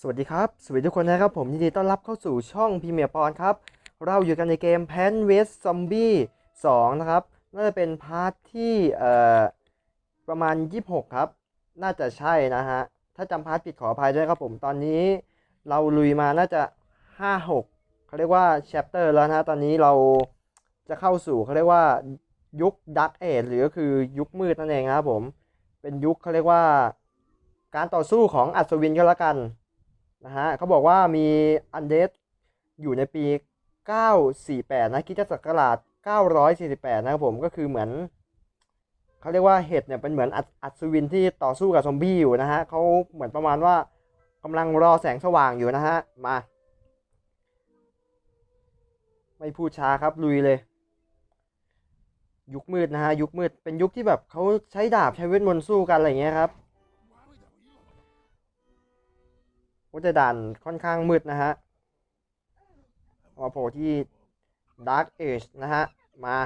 สวัสดีครับ สวัสดีทุกคนนะครับ ผมยินดีต้อนรับเข้าสู่ช่องพีเมียปอนครับ เราอยู่กันในเกม p a n w e s t Zombie 2นะครับ น่าจะเป็นพาร์ทที่เอ่อประมาณ 26 ครับ น่าจะใช่นะฮะ ถ้าจำพาร์ทผิดขออภัยด้วยครับผม ตอนนี้เราลุยมาน่าจะ 5-6เขาเรียกว่า chapter แล้วนะตอนนี้เราจะเข้าสู่เขาเรียกว่ายุค Dark Age หรือก็คือยุคมืดนั่นเองนะครับผม เป็นยุคเขาเรียกว่า การต่อสู้ของอัศวินก็แล้วกัน นะฮะเขาบอกว่ามีอันเดสอยู่ในปี 948 นะคิดศักราช948 นะครับผมก็คือเหมือนเขาเรียกว่าเห็ดเนี่ยเป็นเหมือนอัศวินที่ต่อสู้กับซอมบี้อยู่นะฮะเขาเหมือนประมาณว่ากำลังรอแสงสว่างอยู่นะฮะ มา ไม่พูดช้าครับลุยเลย ยุคมืดนะฮะ ยุคมืดเป็นยุคที่แบบเขาใช้ดาบใช้เวทมนต์สู้กันอะไรอย่างเงี้ยครับ ก็จะด่านค่อนข้างมืดนะฮะมาโผล่ที่ Dark Age นะฮะ มา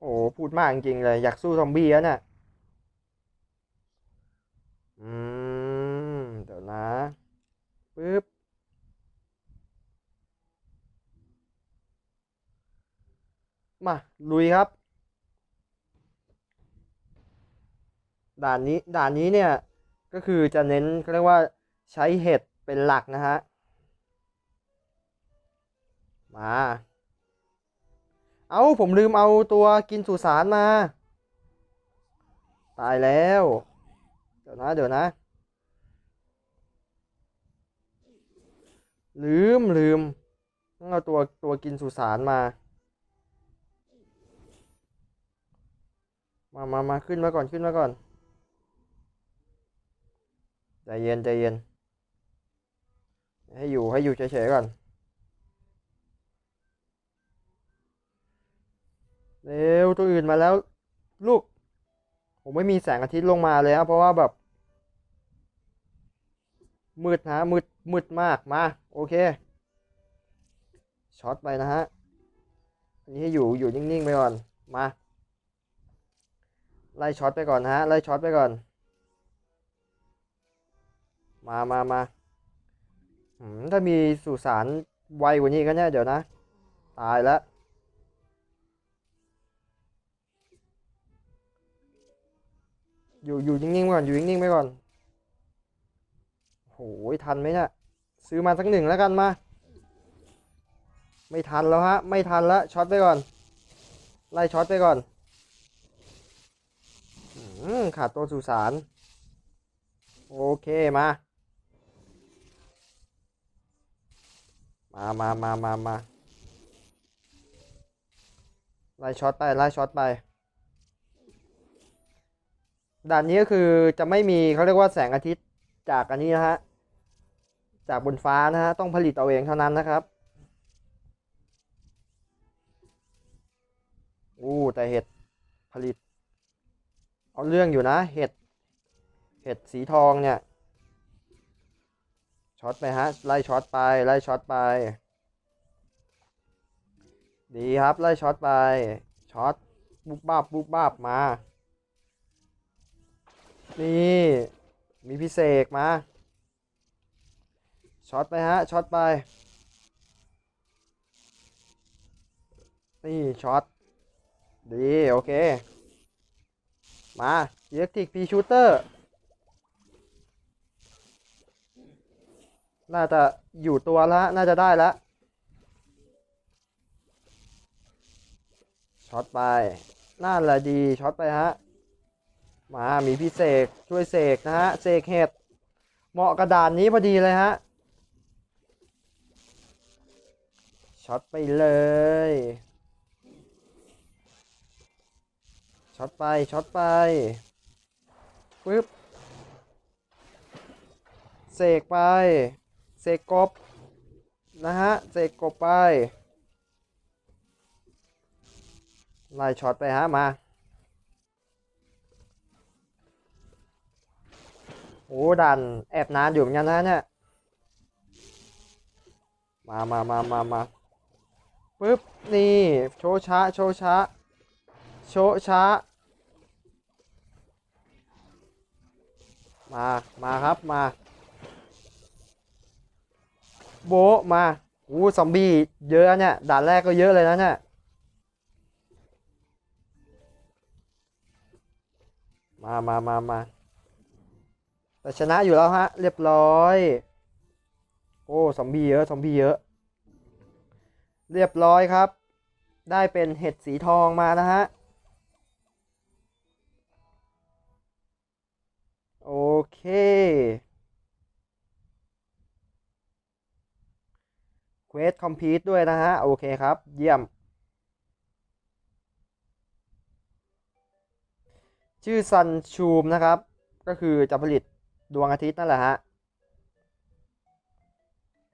โอ้โหพูดมากจริงๆเลย อยากสู้ซอมบี้แล้วเนี่ยอืม เดี๋ยวนะปึ๊บมา ลุยครับ ด่านนี้ด่านนี้เนี่ยก็คือจะเน้นเขาเรียกว่าใช้เห็ดเป็นหลักนะฮะมาเอาผมลืมเอาตัวกินสุสานมา ตายแล้ว เดี๋ยวนะ เดี๋ยวนะ ลืมลืมต้องเอาตัวตัวกินสุสานมา มามามาขึ้นมาก่อนขึ้นมาก่อน ใจเย็นใจเย็น ให้อยู่ให้อยู่เฉยๆก่อนเร็วตัวอื่นมาแล้ว ลูก ผมไม่มีแสงอาทิตย์ลงมาเลยครับเพราะว่าแบบ มืดนะมืดมืดมากมา โอเคช็อตไปนะฮะอันนี้ให้อยู่อยู่นิ่งๆไปก่อนมาไล่ช็อตไปก่อนนะฮะไล่ช็อตไปก่อน มามามาถ้ามีสุสานไวกว่านี้ก็เนี่ยเดี๋ยวนะ ตายแล้วอยู่อยู่นิ่งๆไปก่อนอยู่นิ่งๆไปก่อนโหยทันไหมเนี่ยซื้อมาสักหนึ่งแล้วกันมา ไม่ทันแล้วฮะ ไม่ทันแล้วช็อตไปก่อน ไล่ช็อตไปก่อนอขาดตัวสุสาน โอเคมา มามามามามาไล่ช็อตไปไล่ช็อตไปด่านนี้ก็คือจะไม่มีเขาเรียกว่าแสงอาทิตย์จากอันนี้นะฮะจากบนฟ้านะฮะต้องผลิตเอาเองเท่านั้นนะครับอู้แต่เห็ดผลิต เอาเรื่องอยู่นะ เห็ด เห็ดสีทองเนี่ย ช็อตไปฮะ ไล่ช็อตไป ไล่ช็อตไป ดีครับ ไล่ช็อตไป ช็อตบุบบ้าบบุบบ้าบมา นี่ มีพิเศษมา ช็อตไปฮะ ช็อตไป นี่ ช็อต ดี โอเค มาเล็กทริกพีชูเตอร์ น่าจะอยู่ตัวแล้วน่าจะได้แล้วช็อตไปน่าละดีช็อตไปฮะ มามีพี่เสกช่วยเสกนะฮะเสกเห็ดเหมาะกระดานนี้พอดีเลยฮะช็อตไปเลยช็อตไปช็อตไปปึ๊บเสกไป เสกกบนะฮะเสกกบไปไล่ช็อตไปฮะมาโอ้ดันแอบนานอยู่เหมือนกันนะเนี่ยมามามามามาปึ๊บนี่โชช้าโชช้าโชช้ามา มาครับมา โบมาอู้ซอมบี้เยอะเนี่ยด่านแรกก็เยอะเลยนะเนี่ยมามามามาแต่ชนะอยู่แล้วฮะ เรียบร้อย โอ้ซอมบี้เยอะซอมบี้เยอะ เรียบร้อยครับ ได้เป็นเห็ดสีทองมานะฮะ โอเค ควสคอมพลีทด้วยนะฮะ โอเคครับ เยี่ยม ชื่อซันชูมนะครับ ก็คือจะผลิตดวงอาทิตย์นั่นแหละฮะ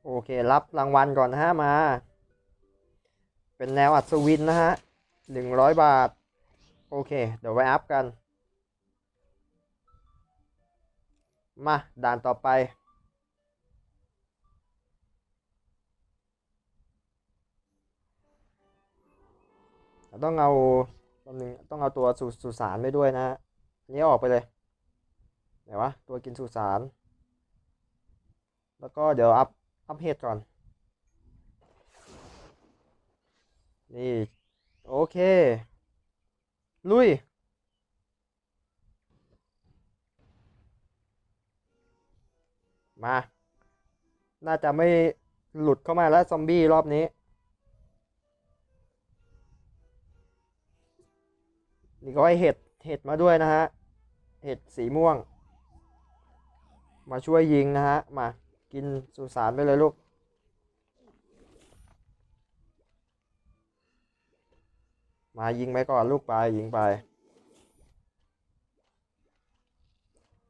โอเค รับรางวัลก่อนนะฮะ มา เป็นแนวอัศวินนะฮะหนึ่งร้อยบาท โอเค เดี๋ยวไว้อัพกัน มา ด่านต่อไป ต้องเอาตอนนึงต้องเอาตัวสุสุสานไปด้วยนะฮะอันนี้ออกไปเลยไหนวะตัวกินสุสาน แล้วก็เดี๋ยวอัพอัพเฮดก่อน นี่โอเค ลุยมา น่าจะไม่หลุดเข้ามาแล้วซอมบี้รอบนี้ นี่ก็ให้เห็ดเห็ดมาด้วยนะฮะ เห็ดสีม่วง มาช่วยยิงนะฮะ มากินสุสานไปเลยลูก มายิงไปก่อนลูกไปยิงไป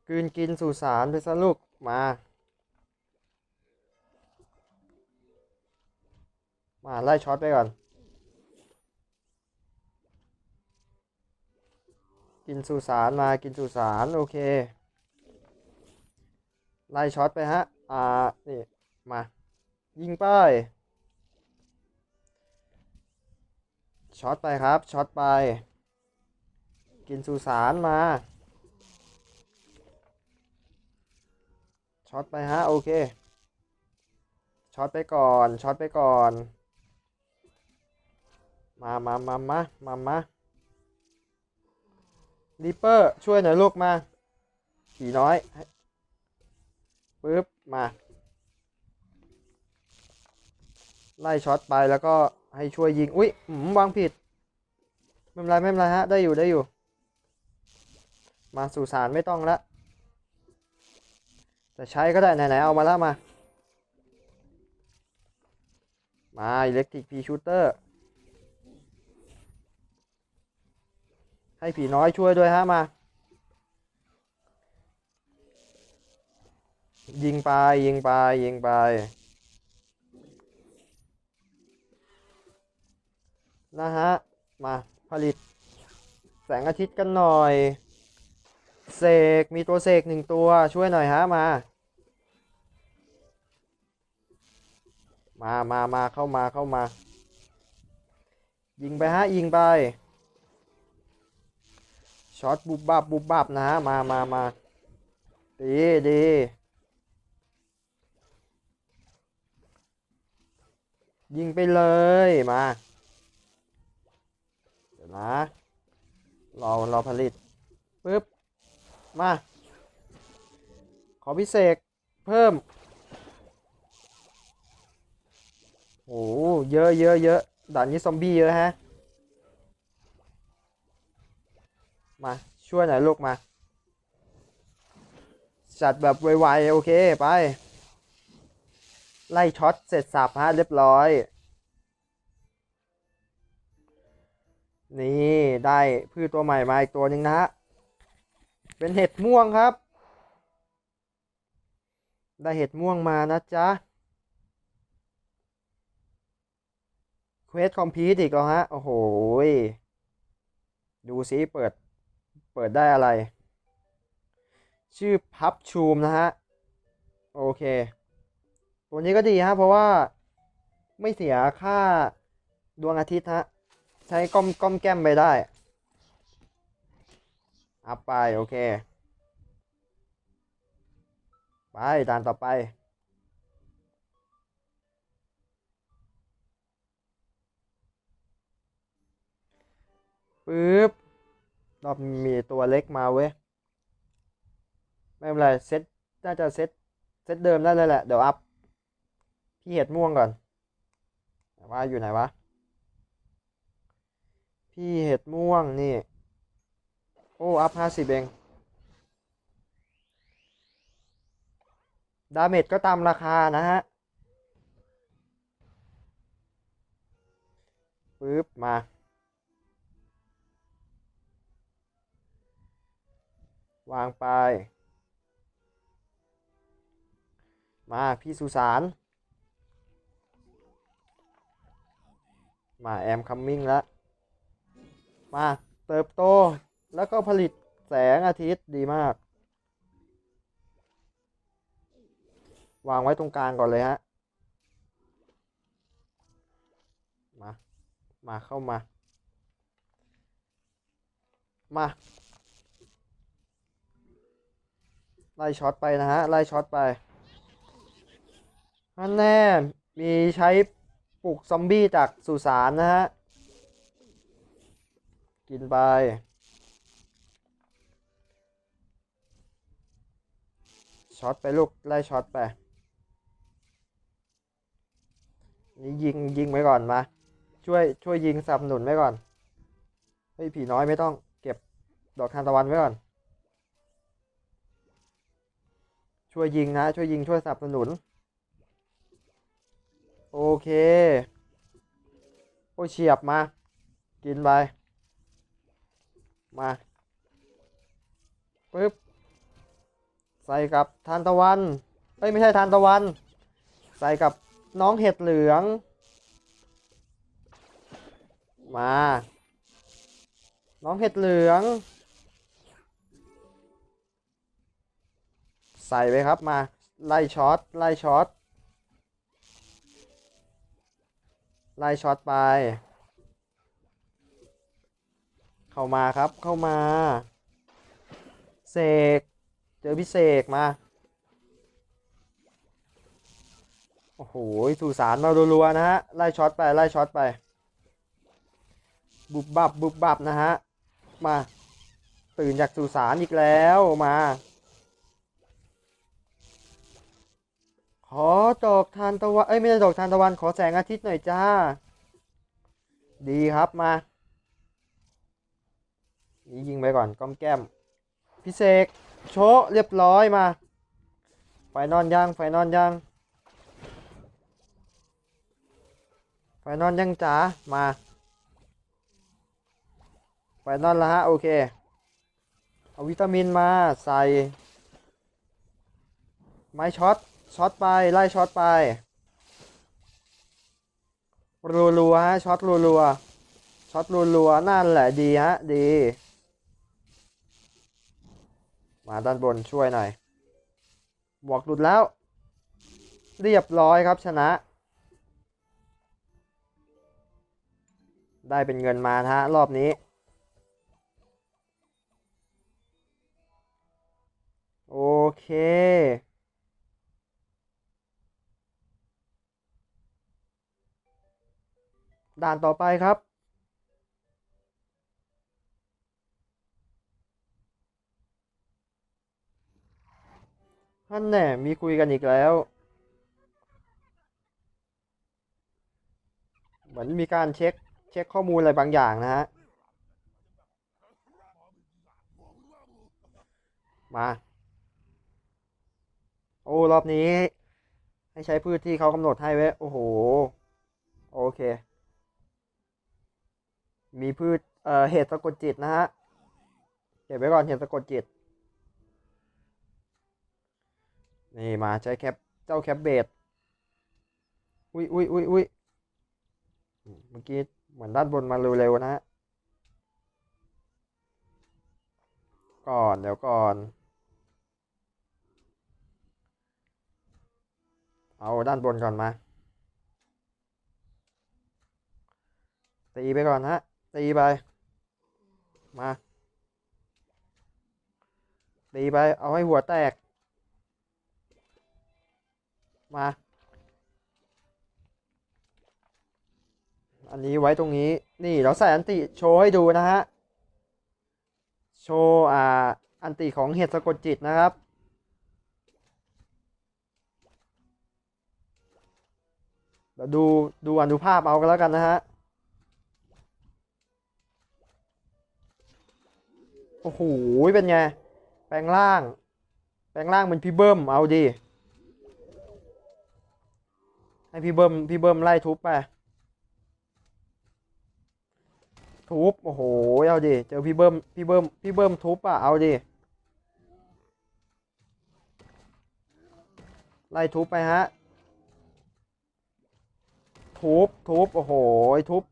กืนกินสุสานไปซะลูกมา มาไล่ช็อตไปก่อน กินสุสานมากินสุสานโอเค ไล่ช็อตไปฮะ อ่า นี่ มา ยิงไป ช็อตไปครับ ช็อตไป กินสุสานมา ช็อตไปฮะ โอเค ช็อตไปก่อน ช็อตไปก่อน มามามามามามา ริปเปอร์ช่วยหน่อยลูกมาผีน้อยปึ๊บมา ไล่ช็อตไปแล้วก็ให้ช่วยยิง อุ๊ยหืมวางผิด ไม่เป็นไรไม่เป็นไรฮะ ได้อยู่ได้อยู่ มาสู่สารไม่ต้องละแต่ใช้ก็ได้ไหนๆเอามาแล้วมา มาอิเล็กทริกพีชูเตอร์ ให้ผีน้อยช่วยด้วยฮะมา ยิงไปยิงไปยิงไป นะฮะ มาผลิต แสงอาทิตย์กันหน่อยเสกมีตัวเสกหนึ่งตัวช่วยหน่อยฮะมา มามามาเข้ามาเข้ามา ยิงไปฮะยิงไป ช็อตบุบบับบุบบับนะฮะมามามาดีดียิงไปเลยมาเดี๋ยวนะเราเราผลิตปึ๊บมา ขอพิเศษเพิ่ม โอ้เยอะเยอะเยอะด่านนี้ซอมบี้เยอะฮะ มาช่วยหน่อยลูกมา จัดแบบไวๆ โอเค ไป ไล่ช็อตเสร็จสับฮะเรียบร้อย นี่ได้พืชตัวใหม่มาอีกตัวหนึ่งนะฮะ เป็นเห็ดม่วงครับ ได้เห็ดม่วงมานะจ๊ะเควสคอมพีทอีกแล้วฮะ โอ้โห ดูซิเปิด ปิดได้อะไร ชื่อพับชูมนะฮะ โอเค ตัวนี้ก็ดีฮะ เพราะว่าไม่เสียค่าดวงอาทิตย์ฮะ ใช้ก้อมก้อมแก้มไปได้อัพไป โอเค ไปด่านต่อไปปึ๊บ รอบมีตัวเล็กมาเว้ย ไม่เป็นไรเซตน่าจะเซตเซตเดิมได้เลยแหละ เดี๋ยวอัพ พี่เห็ดม่วงก่อนว่าอยู่ไหนวะ พี่เห็ดม่วงนี่ โอ้ อัพห้าสิบเอง ดาเมจก็ตามราคานะฮะปึ๊บมา วางไป มาพี่สุสานมาแอมคัมมิ่งแล้ว มาเติบโตแล้วก็ผลิตแสงอาทิตย์ดีมาก วางไว้ตรงกลางก่อนเลยฮะ มา มาเข้ามา มา ไล่ช็อตไปนะฮะ ไล่ช็อตไปนั่นแน่มีใช้ปลุกซอมบี้จากสุสานนะฮะ กินไป ช็อตไปลูก ไล่ช็อตไป นี่ยิงยิงไว้ก่อนมา ช่วยช่วยยิงสนับสนุนไว้ก่อน เฮ้ยผีน้อยไม่ต้องเก็บดอกทานตะวันไว้ก่อน ช่วยยิงนะ ช่วยยิงช่วยสนับสนุน โอเค โอ้ยเฉียบมา กินไป มาปึ๊บ ใส่กับทานตะวัน เอ้ย ไม่ใช่ทานตะวัน ใส่กับน้องเห็ดเหลือง มา น้องเห็ดเหลือง ใส่ไปครับมาไล่ช็อตไล่ช็อตไล่ช็อตไป เข้ามาครับเข้ามา เสก เจอพิเศษมา โอ้โหสุสานมารัวๆนะฮะ ไล่ช็อตไปไล่ช็อตไป บุบบับบุบบับนะฮะ มา ตื่นจากสุสานอีกแล้วมา ขอดอกทานตะวัน เอ้ย ไม่ใช่ดอกทานตะวัน ขอแสงอาทิตย์หน่อยจ้า ดีครับมานี่ยิงไปก่อนก้อมแก้ม พิเศษโชเรียบร้อยมา ไฟนอนยัง ไฟนอนยัง ไฟนอนยังจ๋า มา ไฟนอนแล้วฮะ โอเค เอาวิตามินมาใส่ ไม้ช็อต ช็อตไป ไล่ช็อตไป รัวๆฮะช็อตรัวๆช็อตรัวๆนั่นแหละดีฮะ ดี มาด้านบนช่วยหน่อยบวกหลุดแล้ว เรียบร้อยครับชนะ ได้เป็นเงินมานะฮะ รอบนี้ ด่านต่อไปครับ ท่านแน่มีคุยกันอีกแล้ว เหมือนมีการเช็ค เช็คข้อมูลอะไรบางอย่างนะฮะ มา โอ้รอบนี้ ให้ใช้พืชที่เขากำหนดให้ไว้ โอ้โห โอเค มีพืชเอ่อเห็ดสะกดจิตนะฮะเก็บไว้ก่อนเห็ดสะกดจิต นี่มาใช้แคปเจ้าแคปเบดอุ้ยอุ้ยอุ้ยอุ้ยเมื่อกี้เหมือนด้านบนมาเร็วๆนะฮะก่อนเดี๋ยวก่อน เอาด้านบนก่อนมาตีไปก่อนฮะ ตีไป มา ตีไป เอาให้หัวแตก มา อันนี้ไว้ตรงนี้ นี่เราใส่อันติโชว์ให้ดูนะฮะ โชว์อ่า อันติของเห็ดสะกดจิตนะครับเดี๋ยวดูดูอนุภาพเอากันแล้วกันนะฮะ โอ้โห เป็นไง แปลงร่าง แปลงร่างเป็นพี่เบิ้ม เอาดิให้พี่เบิ้ม พี่เบิ้มไล่ทุบไป ทุบ โอ้โห เอาดิเจอพี่เบิ้ม พี่เบิ้ม พี่เบิ้มทุบอะ เอาดิไล่ทุบไปฮะ ทุบ ทุบ โอ้โห ทุบ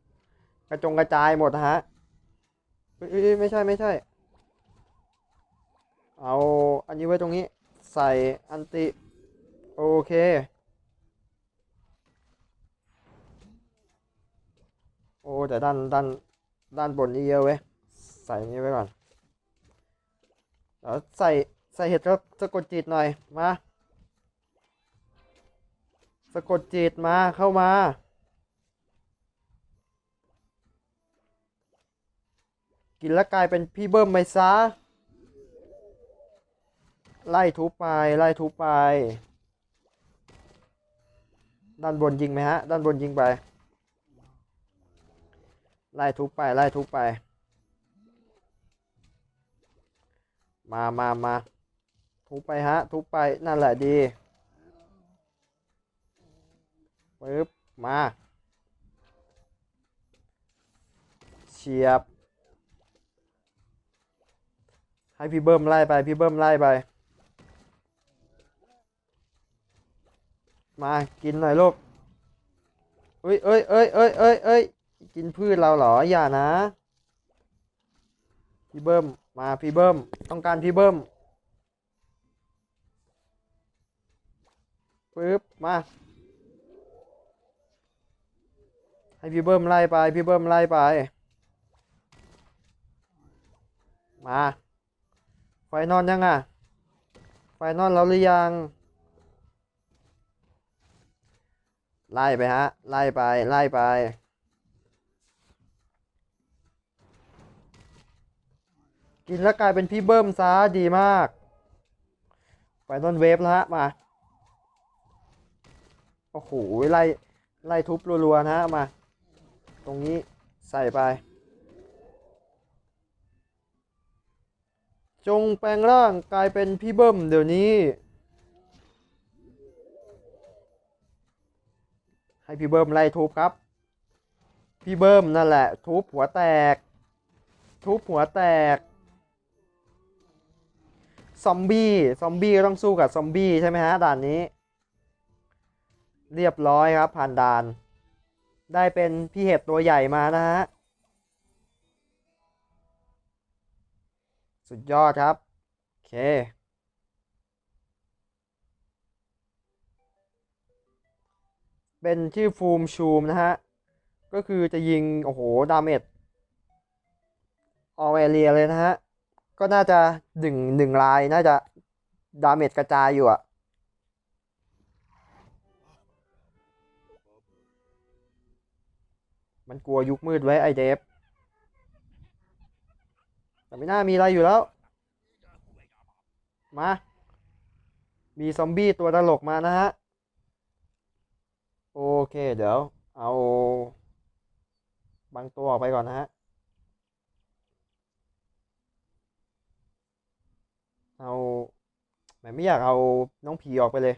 กระจงกระจายหมดนะฮะไม่ใช่ไม่ใช่ เอาอันนี้ไว้ตรงนี้ ใส่อันติ โอเค โอ้แต่ด้านด้านด้านบนนี่เยอะเว้ย ใส่นี้ไว้ก่อนแล้วใส่ใส่เห็ดก็สะกดจิตหน่อย มาสะกดจิตมาเข้ามากินแล้วกลายเป็นพี่เบิ้มไปซะ ไล่ทุบไปไล่ทุบไป ด้านบนยิงไหมฮะ ด้านบนยิงไป ไล่ทุบไปไล่ทุบไป มามามาทุบไปฮะ ทุบไปนั่นแหละดีปึ๊บมาเฉียบให้พี่เบิ้มไล่ไป พี่เบิ้มไล่ไป มากินหน่อยลูกเอ้ยเอ้ยเอ้ยเอ้ยเอ้ยเอ้ยกินพืชเราเหรออย่านะ พี่เบิ้มมาพี่เบิ้มต้องการพี่เบิ้มปึ๊บมา ให้พี่เบิ้มไล่ไปพี่เบิ้มไล่ไป มาไฟนอนยังอะไฟนอนแล้วหรือยัง ไล่ไปฮะ ไล่ไป ไล่ไปกินแล้วกลายเป็นพี่เบิ้มซะดีมากไฟนอนเวฟแล้วฮะ มา โอ้โห ไล่ ไล่ทุบรัวๆนะฮะ มา ตรงนี้ใส่ไป จงแปลงร่างกลายเป็นพี่เบิ้มเดี๋ยวนี้ ให้พี่เบิ้มไล่ทุบครับ พี่เบิ้มนั่นแหละ ทุบหัวแตก ทุบหัวแตก ซอมบี้ซอมบี้ก็ต้องสู้กับซอมบี้ใช่ไหมฮะด่านนี้ เรียบร้อยครับผ่านด่าน ได้เป็นพี่เห็บตัวใหญ่มานะฮะสุดยอดครับ โอเค เป็นชื่อฟูมชูมนะฮะ ก็คือจะยิง โอ้โห ดาเมจออเอเรียเลยนะฮะ ก็น่าจะหนึ่งหนึ่งลายน่าจะ ดาเมจกระจายอยู่อะมันกลัวยุคมืดไว้ไอเดฟ แต่ไม่น่ามีอะไรอยู่แล้ว มา มีซอมบี้ตัวตลกมานะฮะ โอเค เดี๋ยว เอาบางตัวออกไปก่อนนะฮะ เอาแหมไม่อยากเอาน้องผีออกไปเลย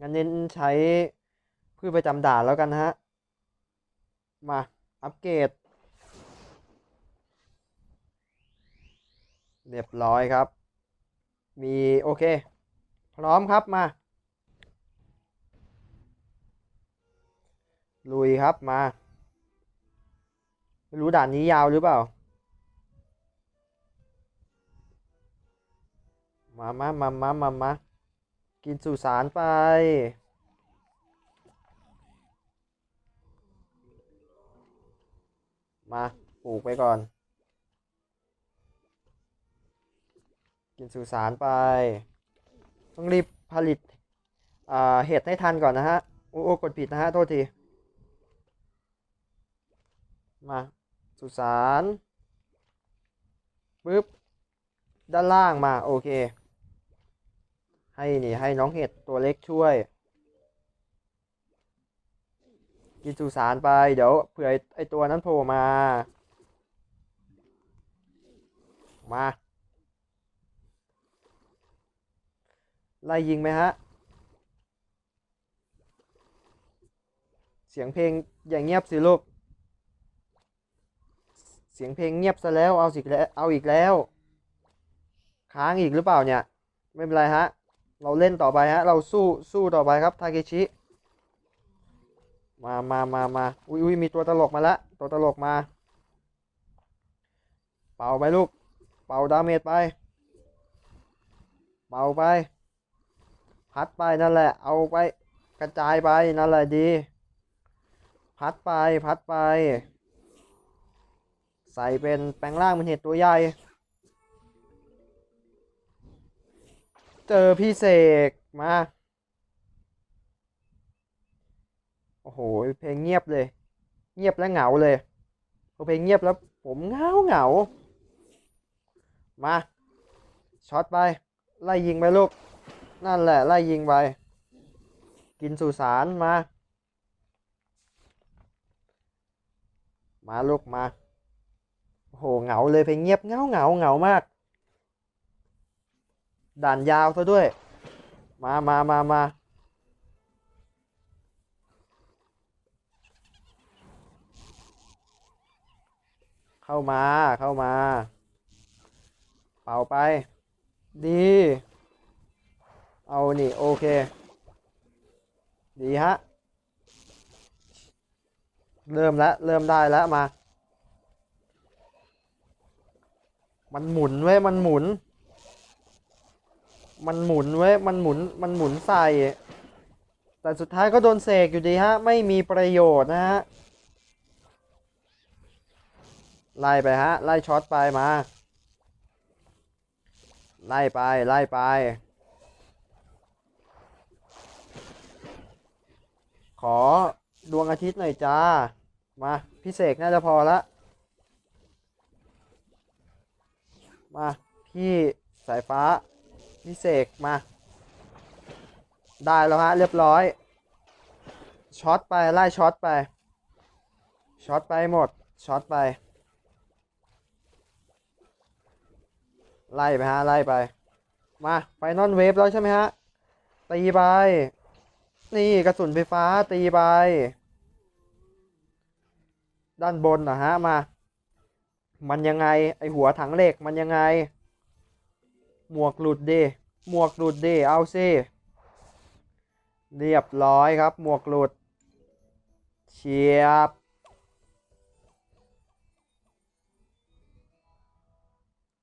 งั้นเน้นใช้พืชประจำด่านแล้วกันนะฮะ มาอัปเกรด เรียบร้อยครับ มีโอเค พร้อมครับมา ลุยครับมา ไม่รู้ด่านนี้ยาวหรือเปล่า มามามามามามากินสุสานไป มาปลูกไปก่อน กินสุสานไป ต้องรีบผลิตอ่าเห็ดให้ทันก่อนนะฮะ โอ้โอ้กดผิดนะฮะ โทษที มาสุสานปึ๊บด้านล่างมาโอเค ให้นี่ให้น้องเห็ดตัวเล็กช่วย กินสุสานไปเดี๋ยวเผื่อไอตัวนั้นโผล่มา มาไล่ยิงไหมฮะ เสียงเพลงอย่างเงียบสิลูก เสียงเพลงเงียบซะแล้วเอาสิแล้วเอาอีกแล้ว ค้างอีกหรือเปล่าเนี่ย ไม่เป็นไรฮะ เราเล่นต่อไปฮะ เราสู้สู้ต่อไปครับทาเคชิ มามามามาอุ้ยอุ้ยมีตัวตลกมาละ ตัวตลกมา เป่าไปลูก เป่าดาเมจไป เป่าไป พัดไปนั่นแหละ เอาไป กระจายไปนั่นแหละดี พัดไปพัดไป ใส่เป็นแปลงร่างเป็นเห็ดตัวใหญ่ เจอพี่เสกมา โอ้โห เพลงเงียบเลย เงียบและเหงาเลยพอเพลงเงียบแล้วผมเหงาเหงา มา ช็อตไป ไล่ยิงไปลูก นั่นแหละ ไล่ยิงไป กินสุสานมา มาลูกมา โหเหงาเลยเพลงเงียบเงาเหงาเหงามาก ด่านยาวซะด้วย มามามามาเข้ามาเข้ามา เป่าไป ดี เอานี่โอเค ดีฮะ เริ่มแล้วเริ่มได้แล้วมา มันหมุนเว้ยมันหมุน มันหมุนเว้ยมันหมุนมันหมุนใส่ แต่สุดท้ายก็โดนเสกอยู่ดีฮะ ไม่มีประโยชน์นะฮะ ไล่ไปฮะ ไล่ช็อตไปมา ไล่ไปไล่ไป ขอดวงอาทิตย์หน่อยจ้า มาพิเศษน่าจะพอละ มาพี่สายฟ้าพิเศษมา ได้แล้วฮะเรียบร้อย ช็อตไป ไล่ช็อตไป ช็อตไปหมด ช็อตไป ไล่ไปฮะ ไล่ไป มาไฟนอลเวฟแล้วใช่ไหมฮะ ตีไป นี่กระสุนไฟฟ้าตีไป ด้านบนนะฮะ มา มันยังไง ไอหัวถังเหล็กมันยังไง หมวกหลุดดิหมวกหลุดดิเอาสิเรียบร้อยครับ หมวกหลุด เฉียบ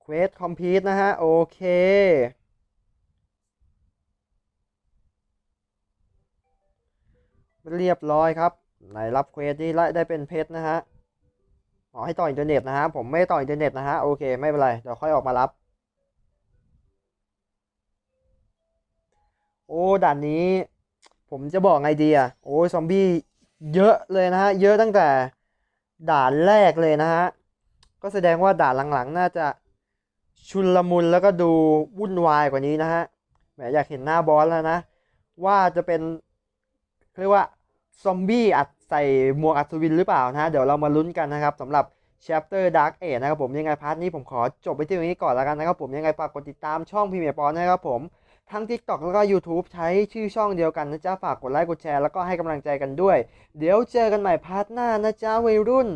เควสคอมพลีทนะฮะ โอเค เรียบร้อยครับ ไหนรับเควสที่ได้เป็นเพชรนะฮะ ขอให้ต่ออินเทอร์เน็ตนะฮะผมไม่ต่ออินเทอร์เน็ตนะฮะโอเคไม่เป็นไรเดี๋ยวค่อยออกมารับ โอ้ด่านนี้ ผมจะบอกไงดีอะโอ้ยซอมบี้เยอะเลยนะฮะเยอะตั้งแต่ด่านแรกเลยนะฮะก็แสดงว่าด่านหลังๆ น่าจะชุนลมุนแล้วก็ดูวุ่นวายกว่านี้นะฮะแหมอยากเห็นหน้าบอสแล้วนะ ว่าจะเป็นเรียกว่าซอมบี้อัด ใส่หมวกอัศวินหรือเปล่านะเดี๋ยวเรามาลุ้นกันนะครับสำหรับ Chapter Dark Age นะครับผมยังไงพาร์ทนี้ผมขอจบไปที่ตรงนี้ก่อนแล้วกันนะครับผมยังไงฝากกดติดตามช่องพีเมียปอนนะครับผมทั้ง TikTok แล้วก็ YouTube ใช้ชื่อช่องเดียวกันนะจ๊ะฝากกดไลค์กดแชร์แล้วก็ให้กำลังใจกันด้วย เดี๋ยวเจอกันใหม่พาร์ทหน้านะจ๊ะวัยรุ่น